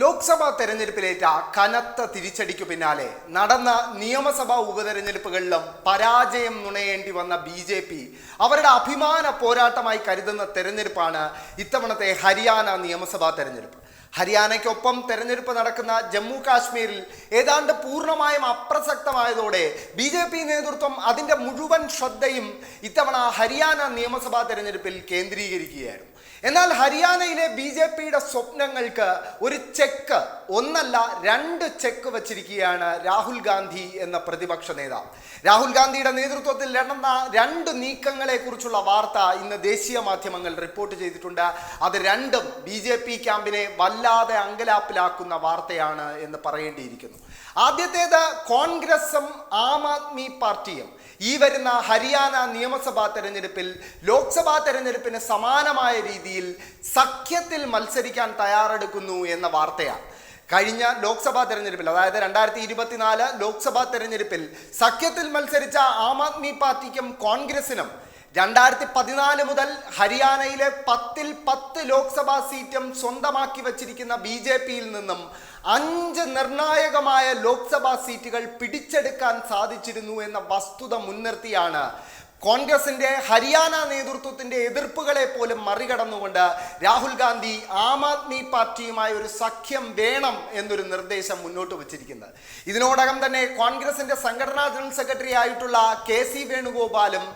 ലോക്സഭാ തെരഞ്ഞെടുപ്പിലേറ്റ കനത്ത തിരിച്ചടിക്കു പിന്നാലെ നടന്ന നിയമസഭാ ഉപതെരഞ്ഞെടുപ്പുകളിലും പരാജയം നുണയേണ്ടി വന്ന ബി ജെ പി അവരുടെ അഭിമാന പോരാട്ടമായി കരുതുന്ന തെരഞ്ഞെടുപ്പാണ് ഇത്തവണത്തെ ഹരിയാന നിയമസഭാ തെരഞ്ഞെടുപ്പ്. ഹരിയാനയ്ക്കൊപ്പം തെരഞ്ഞെടുപ്പ് നടക്കുന്ന ജമ്മു കാശ്മീരിൽ ഏതാണ്ട് പൂർണമായും അപ്രസക്തമായതോടെ ബി ജെ പി നേതൃത്വം അതിന്റെ മുഴുവൻ ശ്രദ്ധയും ഇത്തവണ ഹരിയാന നിയമസഭാ തെരഞ്ഞെടുപ്പിൽ കേന്ദ്രീകരിക്കുകയായിരുന്നു. എന്നാൽ ഹരിയാനയിലെ ബി ജെ പിയുടെ സ്വപ്നങ്ങൾക്ക് ഒരു ചെക്ക് ഒന്നല്ല രണ്ട് ചെക്ക് വച്ചിരിക്കുകയാണ് രാഹുൽ ഗാന്ധി എന്ന പ്രതിപക്ഷ നേതാവ്. രാഹുൽ ഗാന്ധിയുടെ നേതൃത്വത്തിൽ നടന്ന രണ്ട് നീക്കങ്ങളെക്കുറിച്ചുള്ള വാർത്ത ഇന്ന് ദേശീയ മാധ്യമങ്ങൾ റിപ്പോർട്ട് ചെയ്തിട്ടുണ്ട്. അത് രണ്ടും ബി ജെ പി ക്യാമ്പിനെ വല്ലാതെ അങ്കലാപ്പിലാക്കുന്ന വാർത്തയാണ് എന്ന് പറയേണ്ടിയിരിക്കുന്നു. ആദ്യത്തേത് കോൺഗ്രസും ആം ആദ്മി പാർട്ടിയും. ഈ വരുന്ന ഹരിയാന നിയമസഭാ തെരഞ്ഞെടുപ്പിൽ ലോക്സഭാ തെരഞ്ഞെടുപ്പിന് സമാനമായ രീതിയിൽ സഖ്യത്തിൽ മത്സരിക്കാൻ തയ്യാറെടുക്കുന്നു എന്ന വാർത്തയാണ്. കഴിഞ്ഞ ലോക്സഭാ തെരഞ്ഞെടുപ്പിൽ അതായത് രണ്ടായിരത്തി ഇരുപത്തിനാല് ലോക്സഭാ തെരഞ്ഞെടുപ്പിൽ സഖ്യത്തിൽ മത്സരിച്ച ആം ആദ്മി പാർട്ടിക്കും കോൺഗ്രസിനും രണ്ടായിരത്തി പതിനാല് മുതൽ ഹരിയാനയിലെ പത്തിൽ പത്ത് ലോക്സഭാ സീറ്റും സ്വന്തമാക്കി വച്ചിരിക്കുന്ന ബി ജെ പിയിൽ നിന്നും അഞ്ച് നിർണായകമായ ലോക്സഭാ സീറ്റുകൾ പിടിച്ചെടുക്കാൻ സാധിച്ചിരുന്നു എന്ന വസ്തുത മുൻനിർത്തിയാണ് കോൺഗ്രസിന്റെ ഹരിയാന നേതൃത്വത്തിന്റെ എതിർപ്പുകളെ പോലും മറികടന്നുകൊണ്ട് രാഹുൽ ഗാന്ധി ആം ആദ്മി പാർട്ടിയുമായി ഒരു സഖ്യം വേണം എന്നൊരു നിർദ്ദേശം മുന്നോട്ട് വച്ചിരിക്കുന്നത്. ഇതിനോടകം തന്നെ കോൺഗ്രസിന്റെ സംഘടനാ ജനറൽ സെക്രട്ടറി ആയിട്ടുള്ള കെ സി വേണുഗോപാലും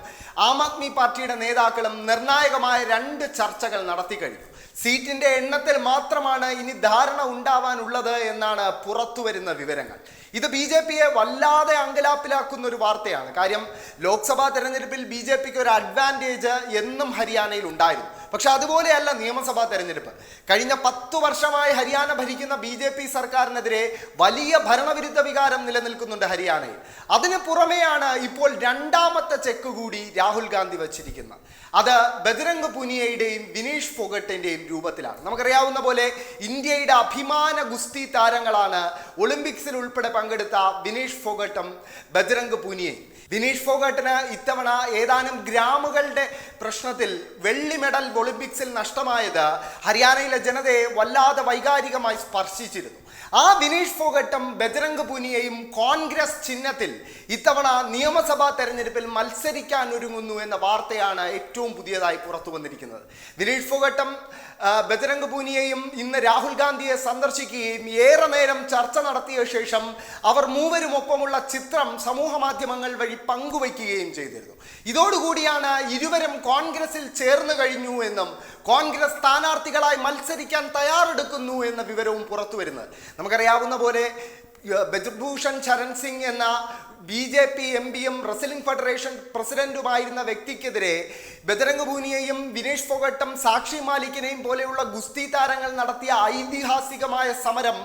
ആം ആദ്മി പാർട്ടിയുടെ നേതാക്കളും നിർണായകമായ രണ്ട് ചർച്ചകൾ നടത്തി കഴിഞ്ഞു. സീറ്റിന്റെ എണ്ണത്തിൽ മാത്രമാണ് ഇനി ധാരണ ഉണ്ടാവാനുള്ളത് എന്നാണ് പുറത്തു വരുന്ന വിവരങ്ങൾ. ഇത് ബി ജെ പിയെ വല്ലാതെ അങ്കലാപ്പിലാക്കുന്ന ഒരു വാർത്തയാണ്. കാര്യം ലോക്സഭാ തെരഞ്ഞെടുപ്പിൽ ബി ജെ പിക്ക് ഒരു അഡ്വാന്റേജ് എന്നും ഹരിയാനയിൽ ഉണ്ടായിരുന്നു. പക്ഷെ അതുപോലെയല്ല നിയമസഭാ തെരഞ്ഞെടുപ്പ്. കഴിഞ്ഞ പത്തു വർഷമായി ഹരിയാന ഭരിക്കുന്ന ബി ജെ പി സർക്കാരിനെതിരെ വലിയ ഭരണവിരുദ്ധ വികാരം നിലനിൽക്കുന്നുണ്ട് ഹരിയാനയിൽ. അതിന് പുറമെയാണ് ഇപ്പോൾ രണ്ടാമത്തെ ചെക്ക് കൂടി രാഹുൽ ഗാന്ധി വച്ചിരിക്കുന്നത്. അത് ബജരംഗ് പുനിയയുടെയും വിനീഷ് ഫോഗട്ടിന്റെയും രൂപത്തിലാണ്. നമുക്കറിയാവുന്ന പോലെ ഇന്ത്യയുടെ അഭിമാന ഗുസ്തി താരങ്ങളാണ് ഒളിമ്പിക്സിൽ ഉൾപ്പെടെ പങ്കെടുത്ത വിനീഷ് ഫോഗട്ടും ബജരംഗ് പുനിയയും. വിനീഷ് ഫോഗട്ടിന് ഇത്തവണ ഏതാനും ഗ്രാമുകളുടെ പ്രശ്നത്തിൽ വെള്ളി മെഡൽ ഒളിമ്പിക്സിൽ നഷ്ടമായത് ഹരിയാനയിലെ ജനതയെ വല്ലാതെ വൈകാരികമായി സ്പർശിച്ചിരുന്നു. ആ വിനീഷ് ഫോഗട്ടും ബജരംഗ് പുനിയയും കോൺഗ്രസ് ചിഹ്നത്തിൽ ഇത്തവണ നിയമസഭാ തെരഞ്ഞെടുപ്പിൽ മത്സരിക്കാൻ ഒരുങ്ങുന്നു എന്ന വാർത്തയാണ് ഏറ്റവും പുതിയതായി പുറത്തു വന്നിരിക്കുന്നത്. വിനീഷ് ഫോഗട്ടും ബജരംഗ് പൂനിയയും ഇന്ന് രാഹുൽ ഗാന്ധിയെ സന്ദർശിക്കുകയും ഏറെ നേരം ചർച്ച നടത്തിയ ശേഷം അവർ മൂവരും ഒപ്പമുള്ള ചിത്രം സമൂഹ മാധ്യമങ്ങൾ വഴി പങ്കുവയ്ക്കുകയും ചെയ്തിരുന്നു. ഇതോടുകൂടിയാണ് ഇരുവരും കോൺഗ്രസിൽ ചേർന്ന് കഴിഞ്ഞു എന്നും കോൺഗ്രസ് സ്ഥാനാർത്ഥികളായി മത്സരിക്കാൻ തയ്യാറെടുക്കുന്നു എന്ന വിവരവും പുറത്തു വരുന്നത്. നമുക്കറിയാവുന്ന പോലെ ബജ്ഭൂഷൺ ചരൺ സിംഗ് എന്ന ബി ജെ പി എം പിയും റെസ്ലിംഗ് ഫെഡറേഷൻ പ്രസിഡന്റുമായിരുന്ന വ്യക്തിക്കെതിരെ ബജരംഗ് ഭൂനിയെയും വിനേഷ് ഫോഗട്ടും സാക്ഷി മാലിക്കിനെയും പോലെയുള്ള ഗുസ്തി താരങ്ങൾ നടത്തിയ ഐതിഹാസികമായ സമരം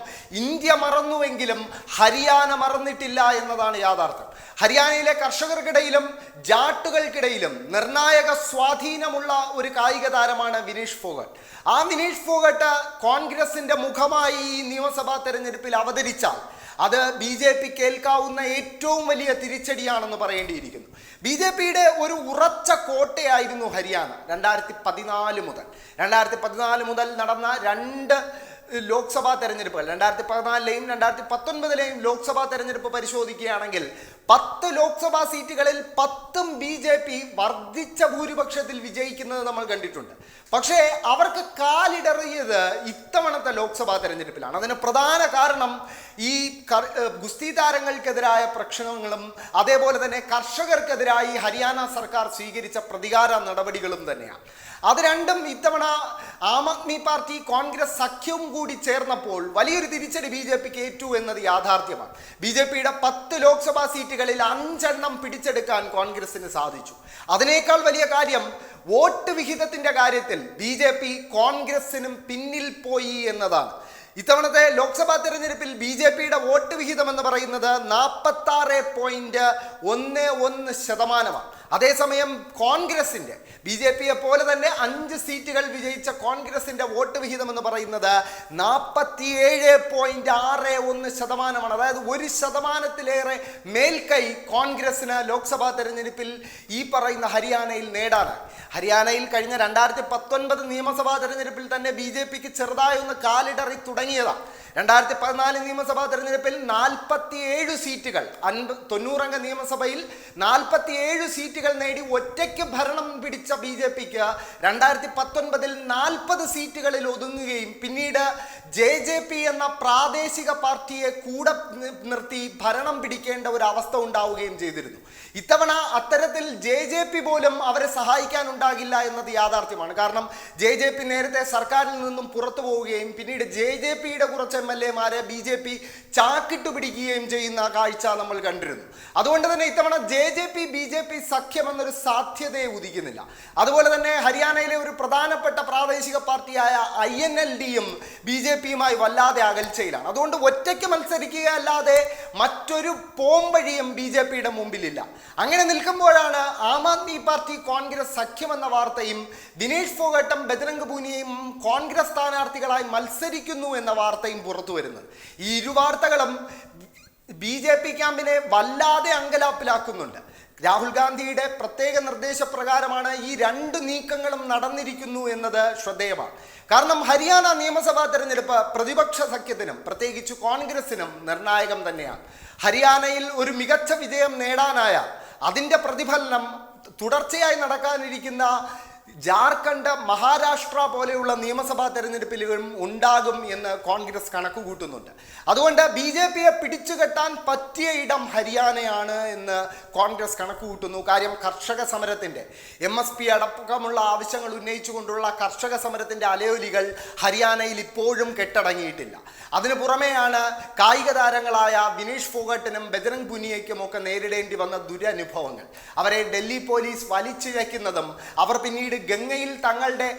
ഇന്ത്യ മറന്നുവെങ്കിലും ഹരിയാന മറന്നിട്ടില്ല എന്നതാണ് യാഥാർത്ഥ്യം. ഹരിയാനയിലെ കർഷകർക്കിടയിലും ജാട്ടുകൾക്കിടയിലും നിർണായക സ്വാധീനമുള്ള ഒരു കായിക താരമാണ് വിനീഷ് ഫോഗട്ട്. ആ വിനീഷ് ഫോഗട്ട് കോൺഗ്രസിന്റെ മുഖമായി ഈ നിയമസഭാ തെരഞ്ഞെടുപ്പിൽ അവതരിച്ചാൽ അത് ബി ജെ പി കേൾക്കാവുന്ന ഏറ്റവും വലിയ തിരിച്ചടിയാണെന്ന് പറയേണ്ടിയിരിക്കുന്നു. ബി ജെ പിയുടെ ഒരു ഉറച്ച കോട്ടയായിരുന്നു ഹരിയാന രണ്ടായിരത്തി പതിനാല് മുതൽ. രണ്ടായിരത്തി പതിനാല് മുതൽ നടന്ന രണ്ട് ലോക്സഭാ തെരഞ്ഞെടുപ്പുകൾ. രണ്ടായിരത്തി പതിനാലിലെയും രണ്ടായിരത്തി പത്തൊൻപതിലെയും ലോക്സഭാ തെരഞ്ഞെടുപ്പ് പരിശോധിക്കുകയാണെങ്കിൽ പത്ത് ലോക്സഭാ സീറ്റുകളിൽ പത്തും ബി ജെ പി വർദ്ധിച്ച ഭൂരിപക്ഷത്തിൽ വിജയിക്കുന്നത് നമ്മൾ കണ്ടിട്ടുണ്ട്. പക്ഷേ അവർക്ക് കാലിടറിയത് ഇത്തവണത്തെ ലോക്സഭാ തെരഞ്ഞെടുപ്പിലാണ്. അതിന് പ്രധാന കാരണം ഈ ഗുസ്തി താരങ്ങൾക്കെതിരായ പ്രക്ഷണങ്ങളും അതേപോലെ തന്നെ കർഷകർക്കെതിരായി ഹരിയാന സർക്കാർ സ്വീകരിച്ച പ്രതികാര നടപടികളും തന്നെയാണ്. അത് രണ്ടും ഇത്തവണ ആം ആദ്മി പാർട്ടി കോൺഗ്രസ് സഖ്യവും കൂടി ചേർന്നപ്പോൾ വലിയൊരു തിരിച്ചടി ബി ജെ പിക്ക് ഏറ്റു എന്നത് യാഥാർത്ഥ്യമാണ്. ബി ജെ പിയുടെ പത്ത് ലോക്സഭാ സീറ്റുകളിൽ അഞ്ചെണ്ണം പിടിച്ചെടുക്കാൻ കോൺഗ്രസിന് സാധിച്ചു. അതിനേക്കാൾ വലിയ കാര്യം വോട്ട് വിഹിതത്തിന്റെ കാര്യത്തിൽ ബി ജെ പി കോൺഗ്രസിനും പിന്നിൽ പോയി എന്നതാണ്. ഇത്തവണത്തെ ലോക്സഭാ തെരഞ്ഞെടുപ്പിൽ ബി ജെ പിയുടെ വോട്ട് വിഹിതം എന്ന് പറയുന്നത് നാൽപ്പത്തി ആറ് പോയിന്റ് ഒന്ന് ഒന്ന് ശതമാനമാണ്. അതേസമയം കോൺഗ്രസിന്റെ ബി ജെ പിയെ പോലെ തന്നെ അഞ്ച് സീറ്റുകൾ വിജയിച്ച കോൺഗ്രസിന്റെ വോട്ട് വിഹിതം എന്ന് പറയുന്നത് നാൽപ്പത്തിയേഴ് പോയിന്റ് ആറ് ഒന്ന് ശതമാനമാണ്. അതായത് ഒരു ശതമാനത്തിലേറെ മേൽക്കൈ കോൺഗ്രസിന് ലോക്സഭാ തെരഞ്ഞെടുപ്പിൽ ഈ പറയുന്ന ഹരിയാനയിൽ നേടാനായി. ഹരിയാനയിൽ കഴിഞ്ഞ രണ്ടായിരത്തി പത്തൊൻപത് നിയമസഭാ തെരഞ്ഞെടുപ്പിൽ തന്നെ ബി ജെ പിക്ക് ചെറുതായി ഒന്ന് കാലിടറി തുടങ്ങിയതാണ് രണ്ടായിരത്തി പതിനാല് നിയമസഭാ തെരഞ്ഞെടുപ്പിൽ നാൽപ്പത്തിയേഴ് സീറ്റുകൾ അൻപ തൊണ്ണൂറംഗ നിയമസഭയിൽ നാൽപ്പത്തിയേഴ് സീറ്റുകൾ നേടി ഒറ്റയ്ക്ക് ഭരണം പിടിച്ച ബി ജെ പിക്ക് രണ്ടായിരത്തി പത്തൊൻപതിൽ നാൽപ്പത് സീറ്റുകളിൽ ഒതുങ്ങുകയും പിന്നീട് ജെ ജെ പി എന്ന പ്രാദേശിക പാർട്ടിയെ കൂടെ നിർത്തി ഭരണം പിടിക്കേണ്ട ഒരു അവസ്ഥ ഉണ്ടാവുകയും ചെയ്തിരുന്നു. ഇത്തവണ അത്തരത്തിൽ ജെ ജെ പി പോലും അവരെ സഹായിക്കാനുണ്ടാകില്ല എന്നത് യാഥാർത്ഥ്യമാണ്. കാരണം ജെ ജെ പി നേരത്തെ സർക്കാരിൽ നിന്നും പുറത്തു പോവുകയും പിന്നീട് ജെ ജെ പിയുടെ കുറച്ച് എം എൽ എമാരെ ബി ജെ പി ചാക്കിട്ട് പിടിക്കുകയും ചെയ്യുന്ന കാഴ്ച നമ്മൾ കണ്ടിരുന്നു. അതുകൊണ്ട് തന്നെ ഇത്തവണ J J P B J P സഖ്യം എന്നൊരു സാധ്യതയെ ഉദിക്കുന്നില്ല. അതുപോലെ തന്നെ ഹരിയാനയിലെ ഒരു പ്രധാനപ്പെട്ട പ്രാദേശിക പാർട്ടിയായ ഐ എൻ എൽ ഡിയും ബി ജെ പിയുമായി വല്ലാതെ അകൽച്ചയിലാണ്. അതുകൊണ്ട് ഒറ്റയ്ക്ക് മത്സരിക്കുക അല്ലാതെ മറ്റൊരു പോംവഴിയും ബി ജെ പിയുടെ മുമ്പിലില്ല. അങ്ങനെ നിൽക്കുമ്പോഴാണ് ആം ആദ്മി പാർട്ടി കോൺഗ്രസ് സഖ്യമെന്ന വാർത്തയും ദിനേഷ് ഫോഗട്ടും ബജരംഗ് പൂനിയയും കോൺഗ്രസ് സ്ഥാനാർത്ഥികളായി മത്സരിക്കുന്നു എന്ന വാർത്തയും പുറത്തു വരുന്നത് ഈ ഇരു വാർത്തകളും ബി ജെ പി ക്യാമ്പിനെ വല്ലാതെ അങ്കലാപ്പിലാക്കുന്നുണ്ട്. രാഹുൽ ഗാന്ധിയുടെ പ്രത്യേക നിർദ്ദേശപ്രകാരമാണ് ഈ രണ്ട് നീക്കങ്ങളും നടന്നിരിക്കുന്നു എന്നത് ശ്രദ്ധേയമാണ്. കാരണം ഹരിയാന നിയമസഭാ തെരഞ്ഞെടുപ്പ് പ്രതിപക്ഷ സഖ്യത്തിനും പ്രത്യേകിച്ച് കോൺഗ്രസിനും നിർണായകം തന്നെയാണ്. ഹരിയാനയിൽ ഒരു മികച്ച വിജയം നേടാനായ അതിന്റെ പ്രതിഫലനം തുടർച്ചയായി നടക്കാനിരിക്കുന്ന ജാർഖണ്ഡ് മഹാരാഷ്ട്ര പോലെയുള്ള നിയമസഭാ തെരഞ്ഞെടുപ്പിലും ഉണ്ടാകും എന്ന് കോൺഗ്രസ് കണക്ക് കൂട്ടുന്നുണ്ട് അതുകൊണ്ട് ബി ജെ പിയെ പിടിച്ചുകെട്ടാൻ പറ്റിയ ഇടം ഹരിയാനയാണ് എന്ന് കോൺഗ്രസ് കണക്കുകൂട്ടുന്നു. കാര്യം കർഷക സമരത്തിന്റെ എം എസ് പി അടക്കമുള്ള ആവശ്യങ്ങൾ ഉന്നയിച്ചുകൊണ്ടുള്ള കർഷക സമരത്തിന്റെ അലയൊലികൾ ഹരിയാനയിൽ ഇപ്പോഴും കെട്ടടങ്ങിയിട്ടില്ല. അതിനു പുറമെയാണ് കായിക താരങ്ങളായ വിനീഷ് ഫോഗട്ടിനും ബജറംഗ് പുനിയയ്ക്കും ഒക്കെ നേരിടേണ്ടി വന്ന ദുരനുഭവങ്ങൾ. അവരെ ഡൽഹി പോലീസ് വലിച്ചിഴയ്ക്കുന്നതും അവർ പിന്നീട് ഗംഗയിൽ തങ്ങളുടെ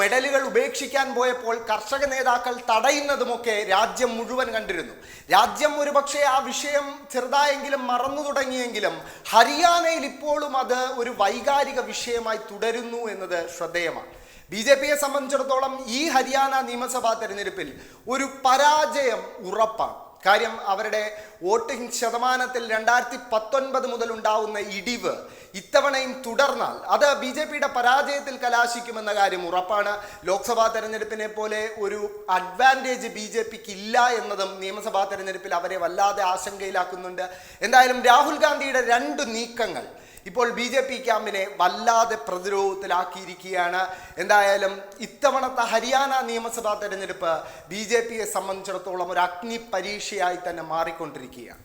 മെഡലുകൾ ഉപേക്ഷിക്കാൻ പോയപ്പോൾ കർഷക നേതാക്കൾ തടയുന്നതുമൊക്കെ രാജ്യം മുഴുവൻ കണ്ടിരുന്നു. രാജ്യം ഒരുപക്ഷെ ആ വിഷയം ചെറുതായെങ്കിലും മറന്നു തുടങ്ങിയെങ്കിലും ഹരിയാനയിൽ ഇപ്പോഴും അത് ഒരു വൈകാരിക വിഷയമായി തുടരുന്നു എന്നത് ശ്രദ്ധേയമാണ്. ബി ജെ പിയെ സംബന്ധിച്ചിടത്തോളം ഈ ഹരിയാന നിയമസഭാ തെരഞ്ഞെടുപ്പിൽ ഒരു പരാജയം ഉറപ്പാണ്. കാര്യം അവരുടെ വോട്ടിംഗ് ശതമാനത്തിൽ രണ്ടായിരത്തി പത്തൊൻപത് മുതൽ ഉണ്ടാവുന്ന ഇടിവ് ഇത്തവണയും തുടർന്നാൽ അത് ബി ജെ പിയുടെ പരാജയത്തിൽ കലാശിക്കുമെന്ന കാര്യം ഉറപ്പാണ്. ലോക്സഭാ തെരഞ്ഞെടുപ്പിനെ പോലെ ഒരു അഡ്വാന്റേജ് ബി ജെ പിക്ക് ഇല്ല എന്നതും നിയമസഭാ തെരഞ്ഞെടുപ്പിൽ അവരെ വല്ലാതെ ആശങ്കയിലാക്കുന്നുണ്ട്. എന്തായാലും രാഹുൽ ഗാന്ധിയുടെ രണ്ട് നീക്കങ്ങൾ ഇപ്പോൾ ബി ജെ പി ക്യാമ്പിനെ വല്ലാതെ പ്രതിരോധത്തിലാക്കിയിരിക്കുകയാണ്. എന്തായാലും ഇത്തവണത്തെ ഹരിയാന നിയമസഭാ തെരഞ്ഞെടുപ്പ് ബി ജെ പിയെ സംബന്ധിച്ചിടത്തോളം ഒരു അഗ്നി പരീക്ഷയായി തന്നെ മാറിക്കൊണ്ടിരിക്കുകയാണ്.